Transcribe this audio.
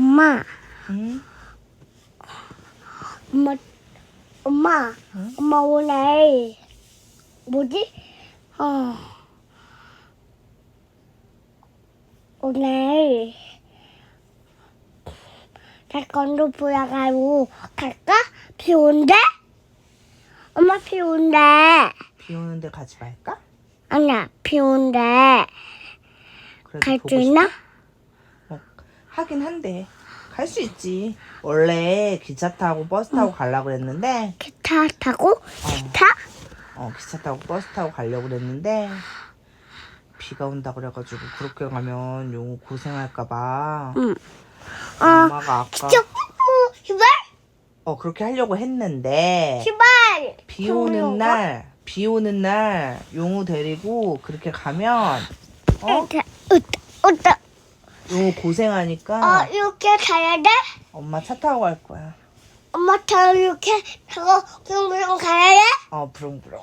엄마, 응? 엄마, 엄마, 응? 엄마 오늘 뭐지? 어, 오늘 태권도 보여가지고 갈까? 비 온대? 엄마 비 온대. 비 오는데 가지 말까? 아니야, 비 온대. 그래도 갈 보고 수 싶- 있나? 어, 하긴 한데 갈 수 있지. 원래 기차 타고 버스 타고 가려고 그랬는데 기타 타고? 어, 기타? 어, 기차 타고 버스 타고 가려고 그랬는데 비가 온다 그래가지고 그렇게 가면 용우 고생할까봐 응. 어, 엄마가 아까 저, 어, 휴발? 어 그렇게 하려고 했는데 휴발! 비 오는 날, 비 오는 날 용우 데리고 그렇게 가면 어? 으따, 으따, 용우 고생하니까 어, 이렇게 가야 돼? 엄마 차 타고 갈 거야. 엄마 저 이렇게 하고 그럼 그럼 가야 돼? 어, 부릉부릉.